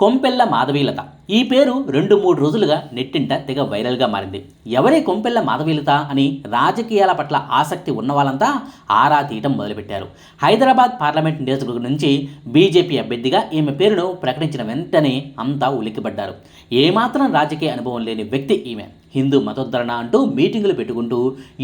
కొంపెల్ల మాధవీలత. ఈ పేరు రెండు మూడు రోజులుగా నెట్టింట తెగ వైరల్గా మారింది. ఎవరే కొంపెల్ల మాధవీలత అని రాజకీయాల పట్ల ఆసక్తి ఉన్న వాళ్ళంతా ఆరా తీయటం మొదలుపెట్టారు. హైదరాబాద్ పార్లమెంట్ నియోజకవర్గం నుంచి బీజేపీ అభ్యర్థిగా ఈమె పేరును ప్రకటించిన వెంటనే అంతా ఉలిక్కిపడ్డారు. ఏమాత్రం రాజకీయ అనుభవం లేని వ్యక్తి ఈమె. హిందూ మతోద్ధరణ అంటూ మీటింగులు పెట్టుకుంటూ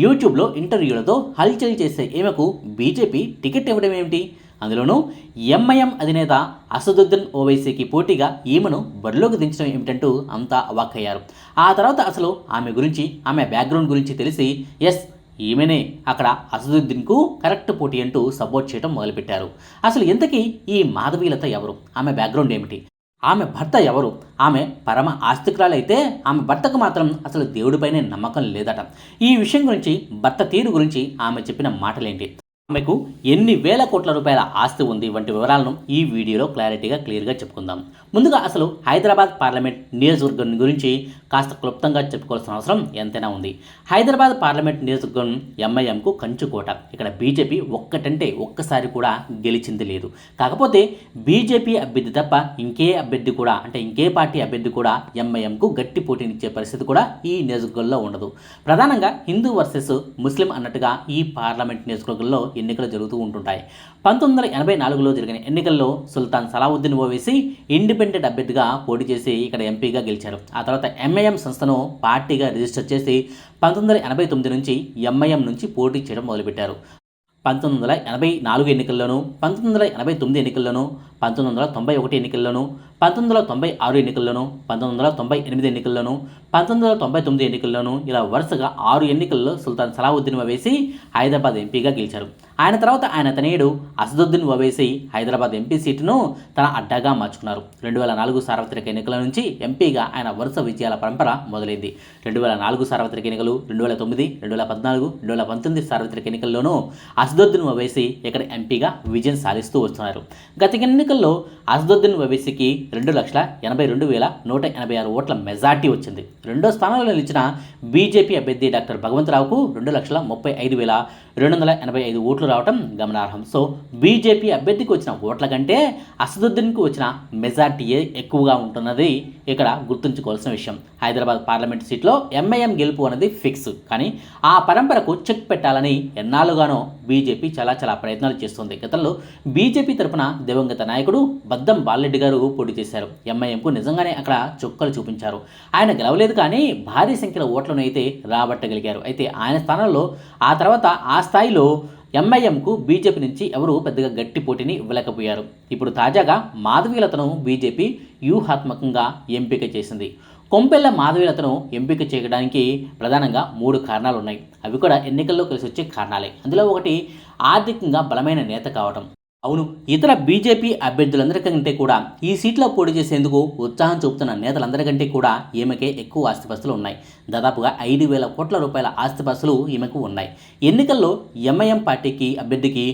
యూట్యూబ్లో ఇంటర్వ్యూలతో హల్చల్ చేసే ఈమెకు బీజేపీ టికెట్ ఇవ్వడం ఏమిటి? అందులోనూ ఎంఐఎం అధినేత అసదుద్దీన్ ఓవైసీకి పోటీగా ఈమెను బరిలోకి దించడం ఏమిటంటూ అంతా అవాక్కయ్యారు ఆ తర్వాత అసలు ఆమె గురించి ఆమె బ్యాక్గ్రౌండ్ గురించి తెలిసి ఎస్ ఈమెనే అక్కడ అసదుద్దీన్కు కరెక్ట్ పోటీ అంటూ సపోర్ట్ చేయడం మొదలుపెట్టారు. అసలు ఇంతకీ ఈ మాధవీలత ఎవరు? ఆమె బ్యాక్గ్రౌండ్ ఏమిటి? ఆమె భర్త ఎవరు? ఆమె పరమ ఆస్తికురాలైతే ఆమె భర్తకు మాత్రం అసలు దేవుడిపైనే నమ్మకం లేదట. ఈ విషయం గురించి భర్త తీరు గురించి ఆమె చెప్పిన మాటలేంటి? ఆమెకు ఎన్ని వేల కోట్ల రూపాయల ఆస్తి ఉంది వంటి వివరాలను ఈ వీడియోలో క్లారిటీగా క్లియర్గా చెప్పుకుందాం. ముందుగా అసలు హైదరాబాద్ పార్లమెంట్ నియోజకవర్గం గురించి కాస్త క్లుప్తంగా చెప్పుకోవాల్సిన అవసరం ఎంతైనా ఉంది. హైదరాబాద్ పార్లమెంట్ నియోజకవర్గం ఎంఐఎంకు కంచుకోట ఇక్కడ బీజేపీ ఒక్కటంటే ఒక్కసారి కూడా గెలిచింది లేదు. కాకపోతే బీజేపీ అభ్యర్థి తప్ప ఇంకే అభ్యర్థి కూడా అంటే ఇంకే పార్టీ అభ్యర్థి కూడా ఎంఐఎంకు గట్టి పోటీనిచ్చే పరిస్థితి కూడా ఈ నియోజకవర్గంలో ఉండదు. ప్రధానంగా హిందూ వర్సెస్ ముస్లిం అన్నట్టుగా ఈ పార్లమెంట్ నియోజకవర్గంలో ఎన్నికలు జరుగుతూ ఉంటుంటాయి. పంతొమ్మిది వందల ఎనభై నాలుగులో జరిగిన ఎన్నికల్లో సుల్తాన్ సలావుద్దీన్ ఓవేసి ఇండిపెండెంట్ అభ్యర్థిగా పోటీ చేసి ఇక్కడ ఎంపీగా గెలిచారు. ఆ తర్వాత ఎంఐఎం సంస్థను పార్టీగా రిజిస్టర్ చేసి పంతొమ్మిది వందల ఎనభై తొమ్మిది నుంచి ఎంఐఎం నుంచి పోటీ చేయడం మొదలుపెట్టారు. పంతొమ్మిది వందల ఎనభై నాలుగు ఎన్నికల్లోనూ పంతొమ్మిది వందల ఎనభై తొమ్మిది ఎన్నికల్లోనూ పంతొమ్మిది వందల తొంభై ఒకటి ఎన్నికల్లోనూ పంతొమ్మిది వందల తొంభై ఆరు ఎన్నికల్లోనూ పంతొమ్మిది వందల తొంభై ఎనిమిది ఎన్నికల్లోనూ పంతొమ్మిది వందల తొంభై తొమ్మిది ఎన్నికల్లోనూ ఇలా వరుసగా ఆరు ఎన్నికల్లో సుల్తాన్ సలావుద్దీన్ వేసి హైదరాబాద్ ఎంపీగా గెలిచారు. ఆయన తర్వాత ఆయన తనయుడు అసదుద్దీన్ ఓవేసి హైదరాబాద్ ఎంపీ సీటును తన అడ్డాగా మార్చుకున్నారు. రెండు వేల నాలుగు సార్వత్రిక ఎన్నికల నుంచి ఎంపీగా ఆయన వరుస విజయాల పరంపర మొదలైంది. రెండు వేల నాలుగు సార్వత్రిక ఎన్నికలు రెండు వేల తొమ్మిది రెండు వేల పద్నాలుగు రెండు వేల పంతొమ్మిది సార్వత్రిక ఎన్నికల్లోనూ అసదుద్దీన్ ఓవేసి ఇక్కడ ఎంపీగా విజయం సాధిస్తూ వస్తున్నారు. గత ఎన్నికల్లో అసదుద్దీన్ ఓవైసీకి రెండు లక్షల ఎనభై రెండు వేల నూట ఎనభై ఆరు ఓట్ల మెజార్టీ వచ్చింది. రెండో స్థానంలో నిలిచిన బీజేపీ అభ్యర్థి డాక్టర్ భగవంతరావుకు రెండు లక్షల ముప్పై ఐదు వేల రెండు వందల ఎనభై ఐదు ఓట్లు రావడం గమనార్హం. సో బీజేపీ అభ్యర్థికి వచ్చిన ఓట్ల కంటే అసదుద్దీన్కు వచ్చిన మెజార్టీయే ఎక్కువగా ఉంటున్నది ఇక్కడ గుర్తుంచుకోవాల్సిన విషయం. హైదరాబాద్ పార్లమెంట్ సీట్లో ఎంఐఎం గెలుపు అనేది ఫిక్స్. కానీ ఆ పరంపరకు చెక్ పెట్టాలని ఎన్నాళ్ళుగానో బీజేపీ చాలా చాలా ప్రయత్నాలు చేస్తుంది. గతంలో బీజేపీ తరఫున దివంగత నాయకుడు బద్దం బాలరెడ్డి గారు పోటీ చేశారు. ఎంఐఎంకు నిజంగానే అక్కడ చుక్కలు చూపించారు. ఆయన గెలవలేదు కానీ భారీ సంఖ్యలో ఓట్లను అయితే రాబట్టగలిగారు. అయితే ఆయన స్థానంలో ఆ తర్వాత ఆ స్థాయిలో ఎంఐఎంకు బీజేపీ నుంచి ఎవరు పెద్దగా గట్టి పోటీని ఇవ్వలేకపోయారు. ఇప్పుడు తాజాగా మాధవీలతను బీజేపీ వ్యూహాత్మకంగా ఎంపిక చేసింది. కొంపెల్ల మాధవీలతను ఎంపిక చేయడానికి ప్రధానంగా మూడు కారణాలు ఉన్నాయి అవి కూడా ఎన్నికల్లో కలిసి వచ్చే కారణాలే. అందులో ఒకటి ఆర్థికంగా బలమైన నేత కావడం అవును ఇతర బీజేపీ అభ్యర్థులందరికంటే కూడా ఈ సీట్లో పోటీ చేసేందుకు ఉత్సాహం చూపుతున్న నేతలందరికంటే కూడా ఈమెకే ఎక్కువ ఆస్తిపస్తులు ఉన్నాయి. దాదాపుగా ఐదు వేల కోట్ల రూపాయల ఆస్తిపస్తులు ఈమెకు ఉన్నాయి. ఎన్నికల్లో ఎంఐఎం పార్టీకి అభ్యర్థికి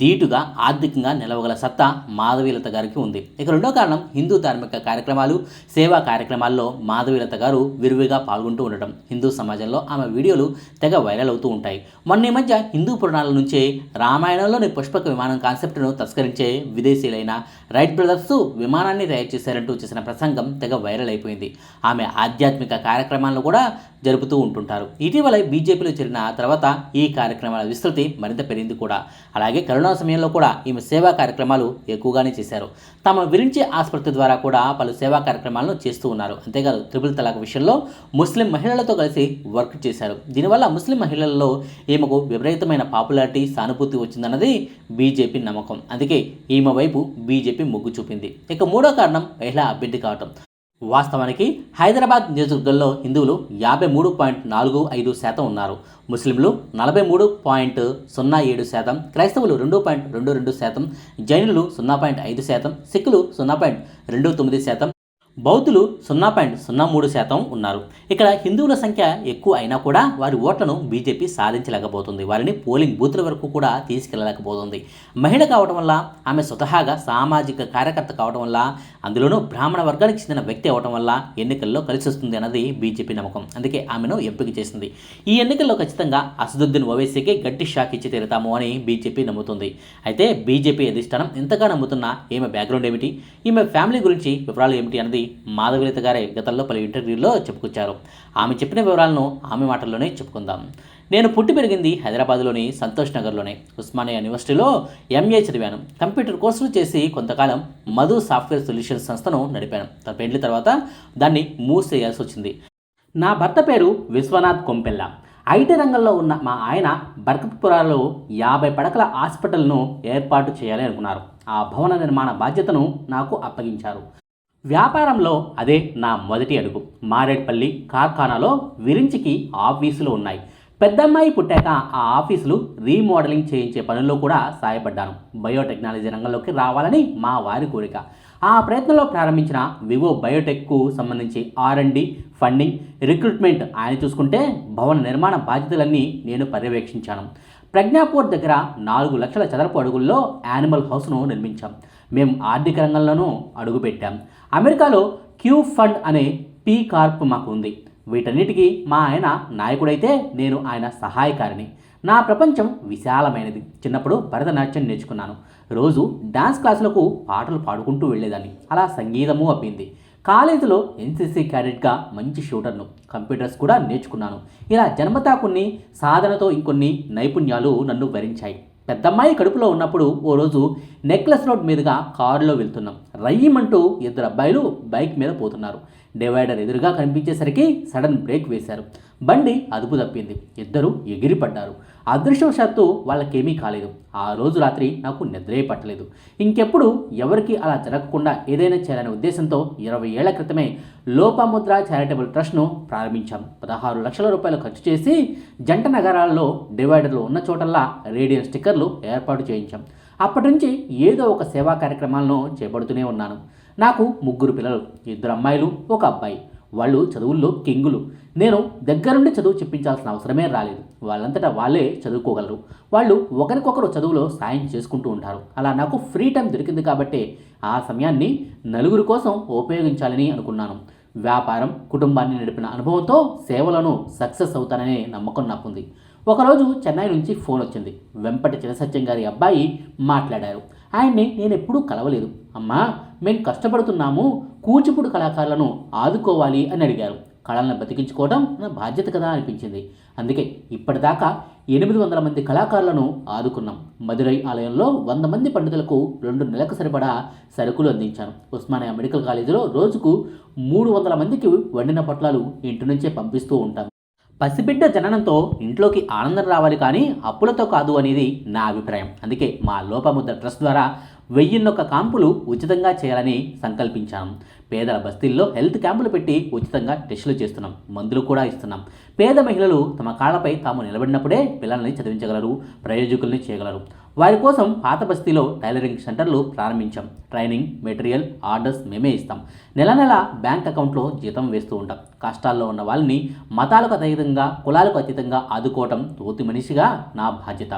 ధీటుగా ఆర్థికంగా నిలవగల సత్తా మాధవీలత గారికి ఉంది. ఇక రెండో కారణం హిందూ ధార్మిక కార్యక్రమాలు సేవా కార్యక్రమాల్లో మాధవీలత గారు విరివిగా పాల్గొంటూ ఉండటం. హిందూ సమాజంలో ఆమె వీడియోలు తెగ వైరల్ అవుతూ ఉంటాయి. మొన్న ఈ మధ్య హిందూ పురాణాల నుంచే రామాయణంలోని పుష్పక విమానం కాన్సెప్ట్ను తస్కరించే విదేశీయులైన రైట్ బ్రదర్స్ విమానాన్ని తయారు చేశారంటూ చేసిన ప్రసంగం తెగ వైరల్ అయిపోయింది. ఆమె ఆధ్యాత్మిక కార్యక్రమాలను కూడా జరుపుతూ ఉంటుంటారు. ఇటీవల బీజేపీలో చేరిన తర్వాత ఈ కార్యక్రమాల విస్తృతి మరింత పెరిగింది కూడా. అలాగే కరోనా సమయంలో కూడా ఈమె సేవా కార్యక్రమాలు ఎక్కువగానే చేశారు. తమ విరించి ఆసుపత్రి ద్వారా కూడా పలు సేవా కార్యక్రమాలను చేస్తూ ఉన్నారు. అంతేకాదు త్రిపుల్ తలాక్ విషయంలో ముస్లిం మహిళలతో కలిసి వర్క్ చేశారు. దీనివల్ల ముస్లిం మహిళల్లో ఈమెకు విపరీతమైన పాపులారిటీ సానుభూతి వచ్చిందన్నది బీజేపీ నమ్మకం. అందుకే ఈమె వైపు బీజేపీ మొగ్గు చూపింది. ఇక మూడో కారణం మహిళా అభ్యర్థి కావటం. వాస్తవానికి హైదరాబాద్ నియోజకవర్గంలో హిందువులు యాభై మూడు పాయింట్ నాలుగు ఐదు శాతం ఉన్నారు. ముస్లింలు నలభై మూడు పాయింట్ సున్నా ఏడు శాతం క్రైస్తవులు రెండు పాయింట్ రెండు రెండు శాతం జైనులు సున్నా పాయింట్ ఐదు శాతం సిక్కులు సున్నా పాయింట్ రెండు తొమ్మిది శాతం బౌద్ధులు సున్నా పాయింట్ సున్నా మూడు శాతం ఉన్నారు. ఇక్కడ హిందువుల సంఖ్య ఎక్కువ అయినా కూడా వారి ఓట్లను బీజేపీ సాధించలేకపోతుంది. వారిని పోలింగ్ బూత్ల వరకు కూడా తీసుకెళ్ళలేకపోతుంది. మహిళ కావడం వల్ల ఆమె స్వతహాగా సామాజిక కార్యకర్త కావడం వల్ల అందులోనూ బ్రాహ్మణ వర్గానికి చెందిన వ్యక్తి అవటం వల్ల ఎన్నికల్లో కలిసి వస్తుంది అన్నది బీజేపీ నమ్మకం. అందుకే ఆమెను ఎంపిక చేసింది. ఈ ఎన్నికల్లో ఖచ్చితంగా అసదుద్దీన్ ఓవైసీకి గట్టి షాక్ ఇచ్చి తీరుతాము అని బీజేపీ నమ్ముతుంది. అయితే బీజేపీ అధిష్టానం ఇంతగా నమ్ముతున్న ఈమె బ్యాక్గ్రౌండ్ ఏమిటి? ఈమె ఫ్యామిలీ గురించి వివరాలు ఏమిటి అన్నది మాధవీలత గారే గతంలో పలు ఇంటర్వ్యూల్లో చెప్పుకొచ్చారు. ఆమె చెప్పిన వివరాలను ఆమె మాటల్లోనే చెప్పుకుందాం. నేను పుట్టి పెరిగింది హైదరాబాద్లోని సంతోష్ నగర్లోనే. ఉస్మానియా యూనివర్సిటీలో ఎంఏ చదివాను. కంప్యూటర్ కోర్సులు చేసి కొంతకాలం మధు సాఫ్ట్వేర్ సొల్యూషన్ సొల్యూషన్స్ సంస్థను నడిపాను. తన పెళ్ళి తర్వాత దాన్ని మూసేయాల్సి వచ్చింది. నా భర్త పేరు విశ్వనాథ్ కొంపెల్ల. ఐటీ రంగంలో ఉన్న మా ఆయన బర్కత్పురాలో యాభై పడకల హాస్పిటల్ను ఏర్పాటు చేయాలి అనుకున్నారు. ఆ భవన నిర్మాణ బాధ్యతను నాకు అప్పగించారు. వ్యాపారంలో అదే నా మొదటి అడుగు. మారేడ్పల్లి కార్ఖానాలో విరించికి ఆఫీసులు ఉన్నాయి. పెద్దమ్మాయి పుట్టాక ఆ ఆఫీసులు రీమోడలింగ్ చేయించే పనుల్లో కూడా సాయపడ్డాను. బయోటెక్నాలజీ రంగంలోకి రావాలని మా వారి కోరిక. ఆ ప్రయత్నంలో ప్రారంభించిన వివో బయోటెక్కు సంబంధించి R and D funding recruitment ఆయన చూసుకుంటే భవన నిర్మాణ బాధ్యతలన్నీ నేను పర్యవేక్షించాను. ప్రజ్ఞాపూర్ దగ్గర నాలుగు లక్షల చదరపు అడుగుల్లో యానిమల్ హౌస్ను నిర్మించాం. మేము ఆర్థిక రంగంలోనూ అడుగుపెట్టాం. అమెరికాలో క్యూ ఫండ్ అనే పీ కార్ప్ మాకు ఉంది. వీటన్నిటికీ మా ఆయన నాయకుడైతే నేను ఆయన సహాయకారిని. నా ప్రపంచం విశాలమైనది. చిన్నప్పుడు భరతనాట్యం నేర్చుకున్నాను. రోజు డాన్స్ క్లాసులకు పాటలు పాడుకుంటూ వెళ్ళేదాన్ని. అలా సంగీతము అబ్బింది. కాలేజీలో ఎన్సీసీ క్యాడెట్గా మంచి షూటర్ను కంప్యూటర్స్ కూడా నేర్చుకున్నాను. ఇలా జన్మతా కొన్ని సాధనతో ఇంకొన్ని నైపుణ్యాలు నన్ను భరించాయి పెద్దమ్మాయి కడుపులో ఉన్నప్పుడు ఓ రోజు నెక్లెస్ రోడ్ మీదుగా కారులో వెళ్తున్నాం. రయ్యమంటూ ఇద్దరు అబ్బాయిలు బైక్ మీద పోతున్నారు. డివైడర్ ఎదురుగా కనిపించేసరికి సడన్ బ్రేక్ వేశారు. బండి అదుపు తప్పింది. ఇద్దరు ఎగిరిపడ్డారు. అదృష్టవశాత్తు వాళ్ళకేమీ కాలేదు. ఆ రోజు రాత్రి నాకు నిద్రే పట్టలేదు. ఇంకెప్పుడు ఎవరికి అలా జరగకుండా ఏదైనా చేయాలనే ఉద్దేశంతో ఇరవై ఏళ్ళ క్రితమే లోపముద్ర చారిటబుల్ ట్రస్ట్ను ప్రారంభించాం. పదహారు లక్షల రూపాయలు ఖర్చు చేసి జంట నగరాల్లో డివైడర్లు ఉన్న చోటల్లా రేడియో స్టిక్కర్లు ఏర్పాటు చేయించాం. అప్పటి నుంచి ఏదో ఒక సేవా కార్యక్రమాలను చేపడుతూనే ఉన్నాను. నాకు ముగ్గురు పిల్లలు ఇద్దరు అమ్మాయిలు ఒక అబ్బాయి. వాళ్ళు చదువుల్లో కింగులు. నేను దగ్గరుండి చదువు చెప్పించాల్సిన అవసరమే రాలేదు. వాళ్ళంతటా వాళ్ళే చదువుకోగలరు. వాళ్ళు ఒకరికొకరు చదువులో సాయం చేసుకుంటూ ఉంటారు. అలా నాకు ఫ్రీ టైం దొరికింది కాబట్టి ఆ సమయాన్ని నలుగురి కోసం ఉపయోగించాలని అనుకున్నాను. వ్యాపారం కుటుంబాన్ని నడిపిన అనుభవంతో సేవలను సక్సెస్ అవుతాననే నమ్మకం నాకుంది. ఒకరోజు చెన్నై నుంచి ఫోన్ వచ్చింది. వెంపటి చిరసత్యం గారి అబ్బాయి మాట్లాడారు. ఆయన్ని నేను ఎప్పుడూ కలవలేదు. అమ్మా మేము కష్టపడుతున్నాము. కూచిపూడి కళాకారులను ఆదుకోవాలి అని అడిగారు. కళలను బతికించుకోవడం నా బాధ్యత కదా అనిపించింది. అందుకే ఇప్పటిదాకా ఎనిమిది వందల మంది కళాకారులను ఆదుకున్నాం. మదురై ఆలయంలో వంద మంది పండితులకు రెండు నెలలకు సరిపడా సరుకులు అందించాను. ఉస్మానియా మెడికల్ కాలేజీలో రోజుకు మూడు వందల మందికి వండిన పొట్లాలు ఇంటి నుంచే పంపిస్తూ ఉంటాను పసిబిడ్డ జననంతో ఇంట్లోకి ఆనందం రావాలి కానీ అప్పులతో కాదు అనేది నా అభిప్రాయం. అందుకే మా లోపముద్ర ట్రస్ట్ ద్వారా వెయ్యిన్నొక్క క్యాంపులు ఉచితంగా చేయాలని సంకల్పించాం. పేదల బస్తీల్లో హెల్త్ క్యాంపులు పెట్టి ఉచితంగా టెస్టులు చేస్తున్నాం. మందులు కూడా ఇస్తున్నాం. పేద మహిళలు తమ కాళ్ళపై తాము నిలబడినప్పుడే పిల్లల్ని చదివించగలరు ప్రయోజకుల్ని చేయగలరు. వారి కోసం పాత బస్తీలో టైలరింగ్ సెంటర్లు ప్రారంభించాం. ట్రైనింగ్ మెటీరియల్ ఆర్డర్స్ మేమే ఇస్తాం. నెల నెల బ్యాంక్ అకౌంట్లో జీతం వేస్తూ ఉంటాం. కష్టాల్లో ఉన్న వాళ్ళని మతాలకు అతీతంగా కులాలకు అతీతంగా ఆదుకోవటం తోతి మనిషిగా నా బాధ్యత.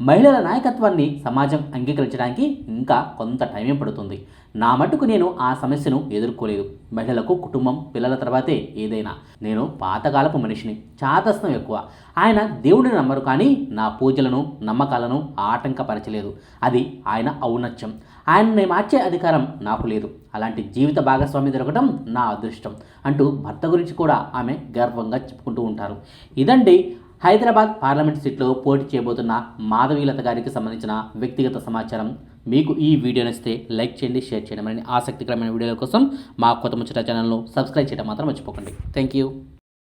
మహిళల నాయకత్వాన్ని సమాజం అంగీకరించడానికి ఇంకా కొంత టైమే పడుతుంది. నా మటుకు నేను ఆ సమస్యను ఎదుర్కోలేదు. మహిళలకు కుటుంబం పిల్లల తర్వాతే ఏదైనా. నేను పాతకాలపు మనిషిని చాతస్తం ఎక్కువ. ఆయన దేవుడిని నమ్మరు కానీ నా పూజలను నమ్మకాలను ఆటంకపరచలేదు. అది ఆయన ఔన్నత్యం. ఆయన్ని మార్చే అధికారం నాకు లేదు. అలాంటి జీవిత భాగస్వామి దొరకడం నా అదృష్టం అంటూ భర్త గురించి కూడా ఆమె గర్వంగా చెప్పుకుంటూ ఉంటారు. ఇదండి హైదరాబాద్ పార్లమెంట్ సీట్లో పోటీ చేయబోతున్న మాధవీలత గారికి సంబంధించిన వ్యక్తిగత సమాచారం మీకు ఈ వీడియో నచ్చితే లైక్ చేయండి షేర్ చేయండి. మరిన్ని ఆసక్తికరమైన వీడియోల కోసం మా కొత్త ముచ్చట ఛానల్ను సబ్స్క్రైబ్ చేయడం మాత్రం మర్చిపోకండి. Thank you